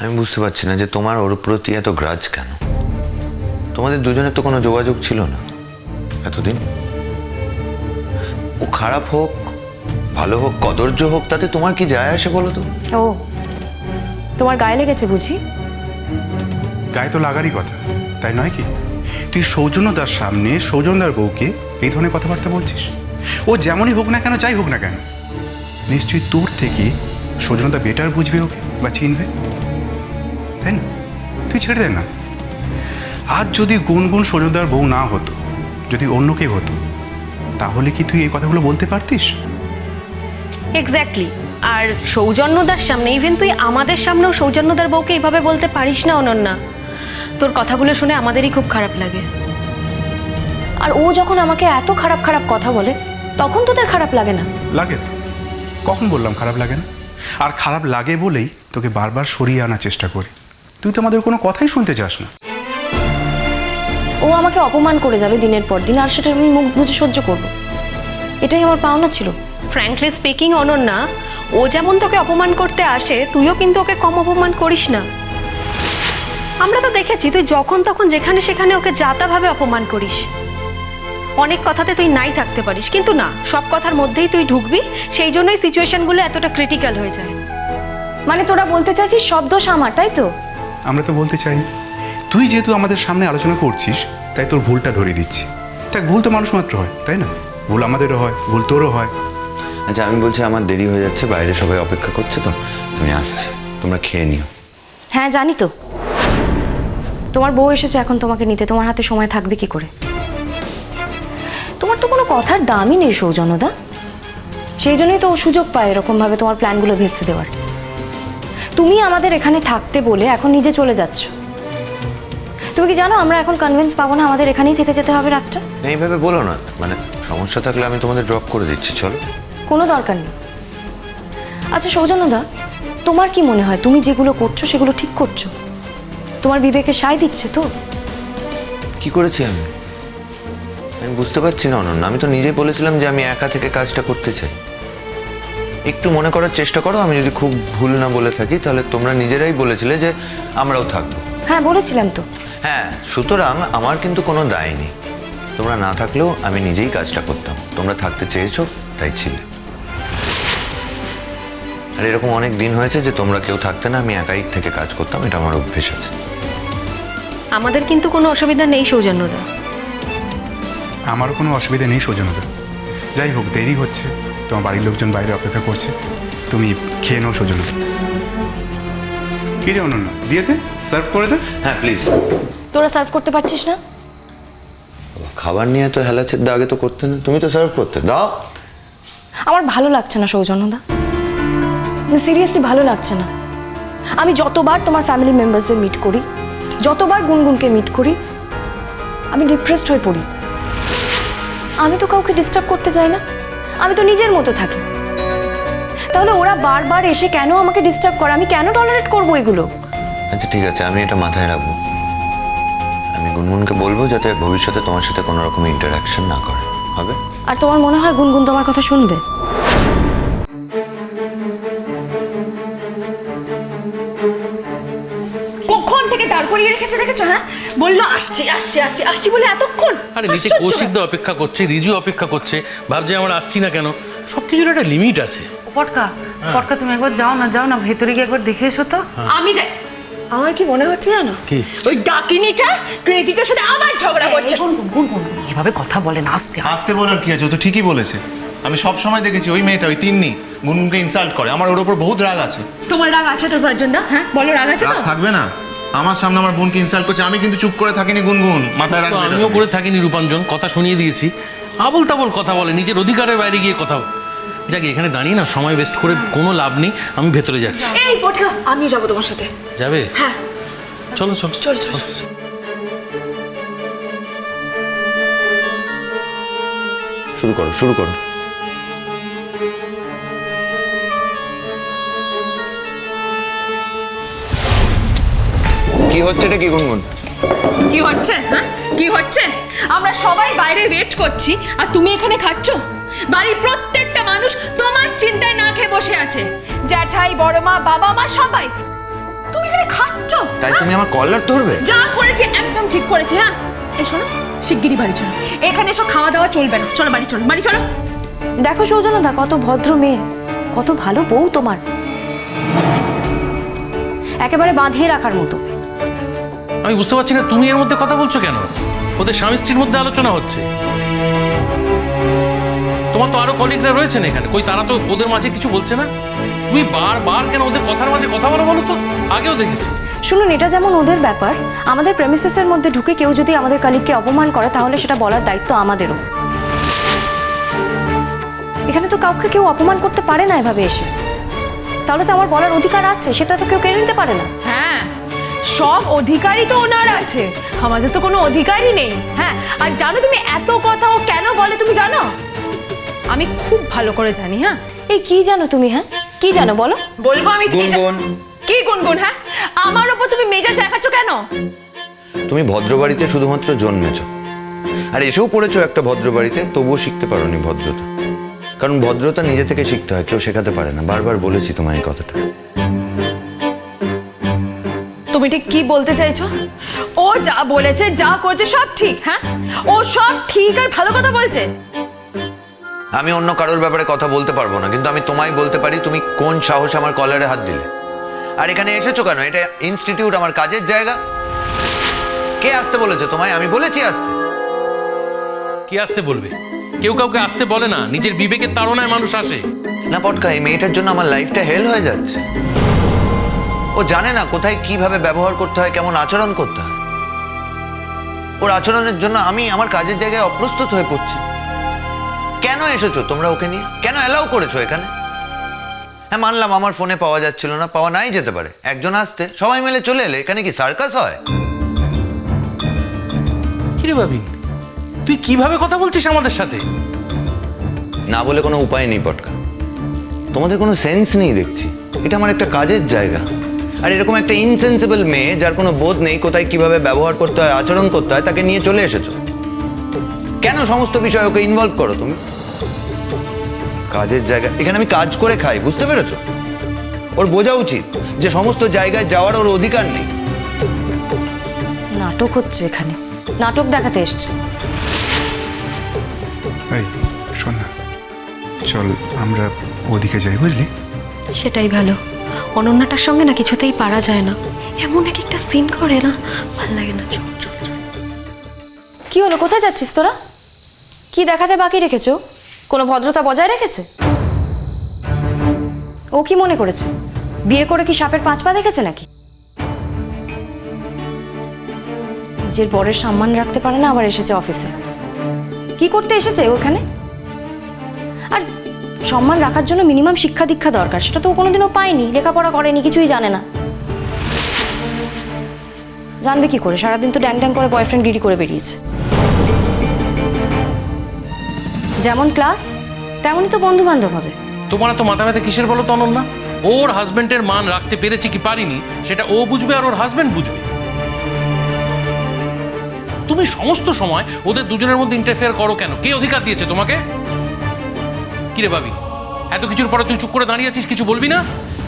আমি বুঝতে পারছি না যে তোমার ওর প্রতি এত গ্রাজ কেন? তোমাদের দুজনের তো কোনো যোগাযোগ ছিল না এতদিন। ও খারাপ হোক ভালো হোক কদর্য হোক তাতে তোমার কি যায় আসে বলো তো? ও তোমার গায়ে লেগেছে বুঝি? গায়ে তো লাগারই কথা তাই নয় কি? তুই সৌজন্যদার সামনে সৌজনদার বউকে এই ধরনের কথাবার্তা বলছিস? ও যেমনই হোক না কেন যাই হোক না কেন নিশ্চয়ই তোর থেকে সৌজনদা বেটার বুঝবে ওকে বা চিনবে। তাই না? তুই ছেড়ে দে না। আজ যদি গুনগুন সৌজনদার বউ না হতো যদি অন্য কেউ হতো তাহলে কি তুই এই কথাগুলো বলতে পারতিস? এক্স্যাক্টলি আর সৌজন্যদার সামনে ইভেন তুই আমাদের সামনেও সৌজন্যদার বউকে এইভাবে বলতে পারিস না অনন্যা। তোর কথাগুলো শুনে আমাদেরই খুব খারাপ লাগে। আর ও যখন আমাকে এত খারাপ খারাপ কথা বলে তখন তো তার খারাপ লাগে না। লাগে তো। কখন বললাম খারাপ লাগে না? আর খারাপ লাগে বলেই তোকে বারবার সরিয়ে আনার চেষ্টা করি। তুই তো আমাদের কোনো কথাই শুনতে চাস না। ও আমাকে অপমান করে যাবে দিনের পর দিন আর সেটা আমি মুখ বুঝে সহ্য করব। এটাই আমার পাওনা ছিল। ফ্র্যাঙ্কলি স্পিকিং অনন্যা ও যেমন তোকে অপমান করতে আসে তুইও কিন্তু ওকে কম অপমান করিস না। আমরা তো দেখেছি তুই যখন তখন যেখানে সেখানে ওকে যাতাভাবে অপমান করিস। অনেক কথাতে তুই নাই থাকতে পারিস কিন্তু না সব কথার মধ্যেই তুই ঢুকবি সেই জন্যই সিচুয়েশনগুলো এতটা ক্রিটিক্যাল হয়ে যায়। মানে তোরা বলতে চাইছিস সব দোষ আমার তাই তো? আমরা তো বলতে চাই তুই যেহেতু আমাদের সামনে আলোচনা করছিস তাই তোর ভুলটা ধরিয়ে দিচ্ছি। দেখ ভুল তো মানুষ মাত্র হয় তাই না? ভুল আমাদেরও হয় ভুল তোরও হয়। আচ্ছা আমি বলছি আমার দেরি হয়ে যাচ্ছে বাইরে সবাই অপেক্ষা করছে তো আমি আসছি তোমরা খেয়ে নিও। হ্যাঁ জানি তো। তোমার বউ এসেছে এখন তোমাকে নিতে তোমার হাতে সময় থাকবে কি করে? তোমার তো কোনো কথার দামই নেই সৌজন্যদা। সেই জন্যই তো ও সুযোগ পায় এরকমভাবে তোমার প্ল্যানগুলো ভেস্তে দেওয়ার। তুমি আমাদের এখানে থাকতে বলে এখন নিজে চলে যাচ্ছ। তুমি কি জানো আমরা এখন কনভিন্স পাবো না আমাদের এখানেই থেকে যেতে হবে রাতটা? এইভাবে বলো না। মানে সমস্যা থাকলে আমি তোমাদের ড্রপ করে দিচ্ছি চলো। কোনো দরকার নেই। আচ্ছা সৌজন্যদা তোমার কি মনে হয় তুমি যেগুলো করছ সেগুলো ঠিক করছ? তোমার বিবেকে সায় দিচ্ছে তো? কি করেছি আমি? আমি বুঝতে পারছি না অনন্য। আমি তো নিজেই বলেছিলাম যে আমি একা থেকে কাজটা করতে চাই। একটু মনে করার চেষ্টা করো আমি যদি খুব ভুল না বলে থাকি তাহলে তোমরা নিজেরাই বলেছিলে যে আমরাও থাকব। হ্যাঁ বলেছিলাম তো। হ্যাঁ সুতরাং আমার কিন্তু কোনো দায় নেই। তোমরা না থাকলেও আমি নিজেই কাজটা করতাম। তোমরা থাকতে চেয়েছো তাই ছিলে। আর এরকম অনেক দিন হয়েছে যে তোমরা কেউ থাকতে না আমি একাই থেকে কাজ করতাম এটা আমার অভ্যেস আছে। আমাদের কিন্তু কোনো অসুবিধা নেই সৌজন্যদা। আমারও কোনো অসুবিধা নেই সৌজন্যদা। যাই হোক দেরি হচ্ছে। তোমার বাড়ির লোকজন বাইরে অপেক্ষা করছে। তুমি খেয়ে নাও সৌজনতা কি রে অনন্য দিয়ে দে সার্ভ করে দে। হ্যাঁ প্লিজ তোরা সার্ভ করতে পারছিস না? খাবার নিয়ে তো হেলাচের দাগে তো করতে না। তুমি তো সার্ভ করতে দাও। আমার ভালো লাগছে না সৌজন্যদা। সিরিয়াসলি ভালো লাগছে না। আমি যতবার তোমার ফ্যামিলি মেম্বার্সদের মিট করি যতবার গুনগুনকে মিট করি আমি ডিপ্রেসড হয়ে পড়ি। আমি তো কাউকে ডিস্টার্ব করতে চাই না। আমি তো নিজের মতো থাকি। তাহলে ওরা বারবার এসে কেন আমাকে ডিস্টার্ব করে? আমি কেন টলারেট করব এগুলো? আচ্ছা ঠিক আছে আমি এটা মাথায় রাখব। আমি গুনগুনকে বলব যাতে ভবিষ্যতে তোমার সাথে কোনো রকম ইন্টারাকশন না করে। হবে? আর তোমার মনে হয় গুনগুন তোমার কথা শুনবে? দাঁড় করিয়ে রেখেছে দেখেছ হ্যাঁ? বলল আসছি আসছি আসছি আসছি বলে এতক্ষণ আরে নিচে অপেক্ষা করছে রিজু অপেক্ষা করছে ভাবছে আমরা আসছি না কেন? সব কিছুর একটা লিমিট আছে। পটকা পটকা তুমি একবার যাও না যাও না ভেতরে গিয়ে একবার দেখে এসো তো। আমি যাই। আমার কি মনে হচ্ছে জানো? কি? ওই ডাকিনিটা ক্রেডিটার সাথে আবার ঝগড়া করছে। গুন গুন গুন গুন এভাবে কথা বলে না আস্তে আস্তে। বলার কি আছে? ও তো ঠিকই বলেছে। আমি সব সময় দেখেছি ওই মেয়েটা ওই তিন্নি গুনগুনকে ইনসাল্ট করে। আমার ওর ওপর বহুত রাগ আছে। তোমার রাগ আছে তোর দা? হ্যাঁ বলো রাগ আছে রাগ তো থাকবে না। আমার সামনে আমার বোনকে ইনসাল্ট করছে। আমি কিন্তু চুপ করে থাকিনি গুনগুন। মাথায় রাখবে এটা আমিও করে থাকিনি রূপাঞ্জন। কথা শুনিয়ে দিয়েছি। আবল তাবল কথা বলে নিজের অধিকারের বাইরে গিয়ে কথা যাক এখানে দাঁড়িয়ে না সময় ওয়েস্ট করে কোনো লাভ নেই আমি ভেতরে যাচ্ছি। এই পটকা আমিও যাব তোমার সাথে। যাবে? হ্যাঁ। চল চল চল। শুরু করো শুরু করো। কি হচ্ছে এটা কি গুনগুন? কি হচ্ছে হ্যাঁ? কি হচ্ছে? আমরা সবাই বাইরে ওয়েট করছি আর তুমি এখানে খাচ্ছ? বাড়ির প্রত্যেকটা মানুষ তোমার চিন্তায় না খেয়ে বসে আছে। জ্যাঠাই বড় মা বাবা মা সবাই তুমি এখানে তাই তুমি আমার কলার ধরবে? যা করেছে একদম ঠিক করেছে হ্যাঁ? এসো না শিগগিরই বাড়ি চলো। এখানে এসো খাওয়া দাওয়া চলবে না। চলো বাড়ি চলো বাড়ি চলো। দেখো সৌজন্যদা কত ভদ্র মেয়ে কত ভালো বউ তোমার। একেবারে বাঁধিয়ে রাখার মতো। আমি বুঝতে পারছি না তুমি এর মধ্যে কথা বলছো কেন? ওদের স্বামী স্ত্রীর মধ্যে আলোচনা হচ্ছে। তোমার তো আরও কলিগরা রয়েছেন এখানে। কই তারা তো ওদের মাঝে কিছু বলছে না? তুমি বারবার কেন ওদের কথার মাঝে কথা বলো বলো তো? আগেও দেখেছি। শুনুন এটা যেমন ওদের ব্যাপার আমাদের প্রেমিসেসের মধ্যে ঢুকে কেউ যদি আমাদের কালিককে অপমান করে তাহলে সেটা বলার দায়িত্ব আমাদেরও। এখানে তো কাউকে কেউ অপমান করতে পারে না এভাবে এসে। তাহলে তো আমার বলার অধিকার আছে সেটা তো কেউ কেড়ে নিতে পারে না। হ্যাঁ। সব অধিকারই তো ওনার আছে। আমাদের তো কোনো অধিকারই নেই। হ্যাঁ আর জানো তুমি এত কথা ও কেন বলে তুমি জানো? আমি খুব ভালো করে জানি হ্যাঁ? এই কি জানো তুমি হ্যাঁ? কি জানো বলো? বলব আমি কি জা- গুনগুন। কি গুনগুন হ্যাঁ? আমার ওপর তুমি মেজাজ দেখাচ্ছ কেন? তুমি ভদ্রবাড়িতে শুধুমাত্র জন্মেছ। আর এসেও পড়েছো একটা ভদ্রবাড়িতে তবুও শিখতে পারোনি ভদ্রতা। কারণ ভদ্রতা নিজে থেকে শিখতে হয় কেউ শেখাতে পারে না। বারবার বলেছি তোমায় এই কথাটা। তুমি ঠিক কি বলতে চাইছো? ও যা বলেছে যা করেছে সব ঠিক হ্যাঁ? ও সব ঠিক আর ভালো কথা বলছে। আমি অন্য কারোর ব্যাপারে কথা বলতে পারব না কিন্তু আমি তোমায় বলতে পারি তুমি কোন সাহস আমার কলারে হাত দিলে। আর এখানে এসেছ কেন? এটা ইনস্টিটিউট আমার কাজের জায়গা। কে আসতে বলেছে তোমায়? আমি বলেছি আসতে। কে আসতে বলবে? কেউ কাউকে আসতে বলে না নিজের বিবেকের তাড়নায় মানুষ আসে। না পটকা এই মেয়েটার জন্য আমার লাইফটা হেল হয়ে যাচ্ছে। ও জানে না কোথায় কীভাবে ব্যবহার করতে হয় কেমন আচরণ করতে হয়। ওর আচরণের জন্য আমি আমার কাজের জায়গায় অপ্রস্তুত হয়ে পড়ছি। কেন এসেছ তোমরা ওকে নিয়ে? কেন অ্যালাউ করেছ এখানে? হ্যাঁ মানলাম আমার ফোনে পাওয়া যাচ্ছিল না পাওয়া নাই যেতে পারে। একজন আসতে সবাই মিলে চলে এলে এখানে কি সার্কাস হয়? কিরে ভাবি তুই কীভাবে কথা বলছিস আমাদের সাথে? না বলে কোনো উপায় নেই পটকা। তোমাদের কোনো সেন্স নেই দেখছি। এটা আমার একটা কাজের জায়গা। আর এরকম একটা ইনসেন্সিবল মেয়ে যার কোনো বোধ নেই কোথায় কীভাবে ব্যবহার করতে হয় আচরণ করতে হয় তাকে নিয়ে চলে এসেছ। কেন সমস্ত বিষয় ওকে ইনভলভ করো তুমি? কাজের জায়গা এখানে আমি কাজ করে খাই বুঝতে পেরেছ? ওর বোঝা উচিত যে সমস্ত জায়গায় যাওয়ার ওর অধিকার নেই। নাটক হচ্ছে এখানে। নাটক দেখাতে এসছে। এই শোন না। চল আমরা ওদিকে যাই বুঝলি? সেটাই ভালো। অনন্যাটার সঙ্গে না কিছুতেই পারা যায় না। এমন এক একটা সিন করে না, ভালো লাগে না। চল চল। কি হলো? কোথায় যাচ্ছিস তোরা? কি দেখাতে বাকি রেখেছো? কোনো ভদ্রতা বজায় রেখেছে? ও কি মনে করেছে? বিয়ে করে কি সাপের পাঁচ পা দেখেছে নাকি? নিজের বরের সম্মান রাখতে পারে না, আবার এসেছে অফিসে। কি করতে এসেছে ওখানে? আর সম্মান রাখার জন্য মিনিমাম শিক্ষা দীক্ষা দরকার। সেটা তো কোনোদিনও পায়নি, লেখাপড়া করেনি, কিছুই জানে না। জানবে কি করে? সারাদিন তো ড্যাং ড্যাং করে বয়ফ্রেন্ড ডিডি করে বেরিয়েছে। যেমন ক্লাস তেমনই তো বন্ধু বান্ধব হবে। তোমার তো মাথা ব্যথা কিসের বলো তো না ওর হাজবেন্ডের মান রাখতে পেরেছি কি পারিনি, সেটা ও বুঝবে আর ওর হাজবেন্ড বুঝবে। তুমি সমস্ত সময় ওদের দুজনের মধ্যে ইন্টারফেয়ার করো কেন? কে অধিকার দিয়েছে তোমাকে? কিরে ভাবি? এত কিছুর পরে তুই চুপ করে দাঁড়িয়ে আছিস কিছু বলবি না?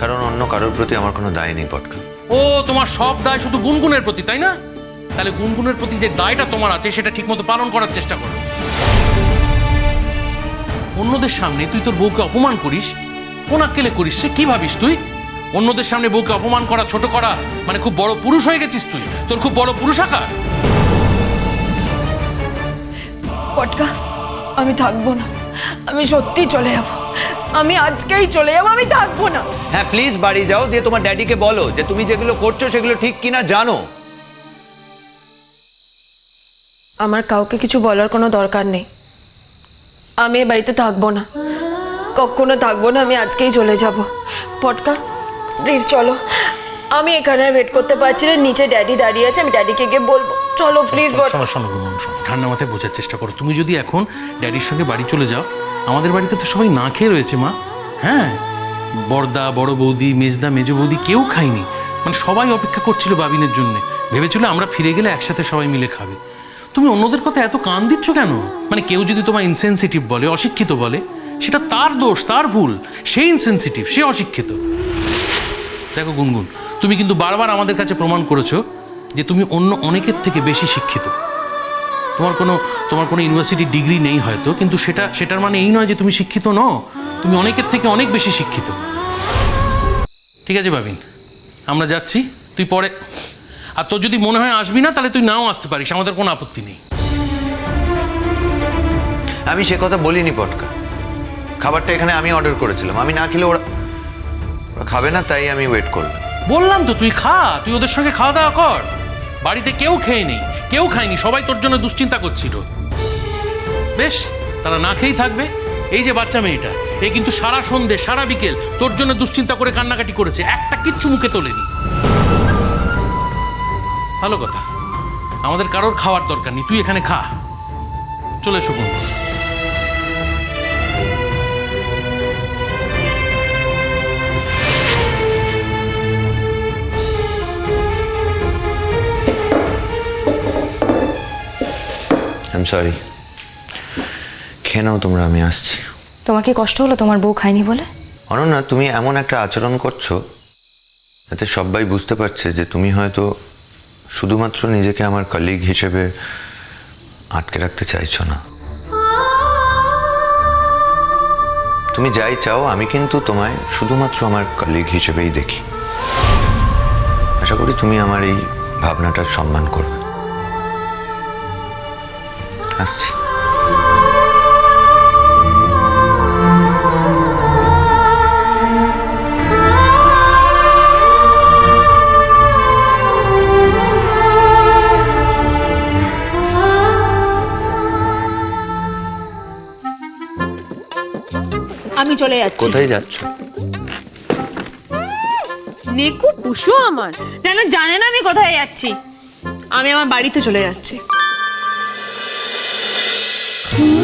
কারণ অন্য কারোর প্রতি আমার কোনো দায় নেই পটকা ও তোমার সব দায় শুধু গুনগুনের প্রতি তাই না? তাহলে গুনগুনের প্রতি যে দায়টা তোমার আছে সেটা ঠিকমতো পালন করার চেষ্টা করো। অন্যদের সামনে তুই তোর বউকে অপমান করিস কোন আক্কেলে করিস সে কি ভাবিস তুই? অন্যদের সামনে বউকে অপমান করা ছোট করা মানে খুব বড় পুরুষ হয়ে গেছিস তুই। তোর খুব বড় পুরুষ আকার পটকা আমি থাকব না। আমি সত্যি চলে যাব। আমি আজকেই চলে যাব আমি থাকব না। হ্যাঁ প্লিজ বাড়ি যাও দিয়ে তোমার ড্যাডিকে বলো যে তুমি যেগুলো করছ সেগুলো ঠিক কিনা জানো। আমার কাউকে কিছু বলার কোনো দরকার নেই। আমি এ বাড়িতে থাকব না। কখনো থাকব না আমি আজকেই চলে যাব। পটকা প্লিজ চলো। আমি এখানে ওয়েট করতে পারছি না নিচে ড্যাডি দাঁড়িয়ে আছে আমি ড্যাডিকে গিয়ে বলব। চলো প্লিজ শোনো, শোনো শোনো গুনগুন, শোনো। ঠান্ডা মাথায় বোঝার চেষ্টা করো। তুমি যদি এখন ড্যাডির সঙ্গে বাড়ি চলে যাও আমাদের বাড়িতে তো সবাই না খেয়ে রয়েছে মা। হ্যাঁ? বড়দা বড় বৌদি মেজদা মেজ বৌদি কেউ খায়নি। মানে সবাই অপেক্ষা করছিল বাবিনের জন্য। ভেবেছিল আমরা ফিরে গেলে একসাথে সবাই মিলে খাবে। তুমি অন্যদের কথা এত কান দিচ্ছ কেন? মানে কেউ যদি তোমার ইনসেনসিটিভ বলে অশিক্ষিত বলে সেটা তার দোষ তার ভুল। সে ইনসেনসিটিভ সে অশিক্ষিত। দেখো গুনগুন তুমি কিন্তু বারবার আমাদের কাছে প্রমাণ করেছ যে তুমি অন্য অনেকের থেকে বেশি শিক্ষিত। তোমার কোনো তোমার কোনো ইউনিভার্সিটি ডিগ্রি নেই হয়তো কিন্তু সেটা সেটার মানে এই নয় যে তুমি শিক্ষিত ন তুমি অনেকের থেকে অনেক বেশি শিক্ষিত। ঠিক আছে বাবিন আমরা যাচ্ছি তুই পরে আর তোর যদি মনে হয় আসবি না তাহলে তুই নাও আসতে পারিস আমাদের কোনো আপত্তি নেই। আমি সে কথা বলিনি পটকা। খাবারটা এখানে আমি অর্ডার করেছিলাম আমি না খেলে ওরা ওরা খাবে না তাই আমি ওয়েট করলাম। বললাম তো তুই খা তুই ওদের সঙ্গে খাওয়া দাওয়া কর। বাড়িতে কেউ খেয়ে নেই, কেউ খায়নি, সবাই তোর জন্য দুশ্চিন্তা করছিল। বেশ, তারা না খেয়েই থাকবে। এই যে বাচ্চা মেয়েটা, এ কিন্তু সারা সন্ধে, সারা বিকেল তোর জন্য দুশ্চিন্তা করে কান্নাকাটি করেছে, একটা কিচ্ছু মুখে তোলেনি। ভালো কথা। আমাদের কারোর খাওয়ার দরকার নেই, তুই এখানে খা। চলে এসো আই এম সরি খেয়ে নাও তোমরা আমি আসছি। তোমার কি কষ্ট হলো তোমার বউ খায়নি বলে? অনন্যা তুমি এমন একটা আচরণ করছ যাতে সবাই বুঝতে পারছে যে তুমি হয়তো শুধুমাত্র নিজেকে আমার কলিগ হিসেবে আটকে রাখতে চাইছো না। তুমি যাই চাও আমি কিন্তু তোমায় শুধুমাত্র আমার কলিগ হিসেবেই দেখি। আশা করি তুমি আমার এই ভাবনাটার সম্মান করবে। আসছি। আমি চলে যাচ্ছি। কোথায় যাচ্ছ? নেকু পুষো আমার। যেন জানে না আমি কোথায় যাচ্ছি। আমি আমার বাড়িতে চলে যাচ্ছি।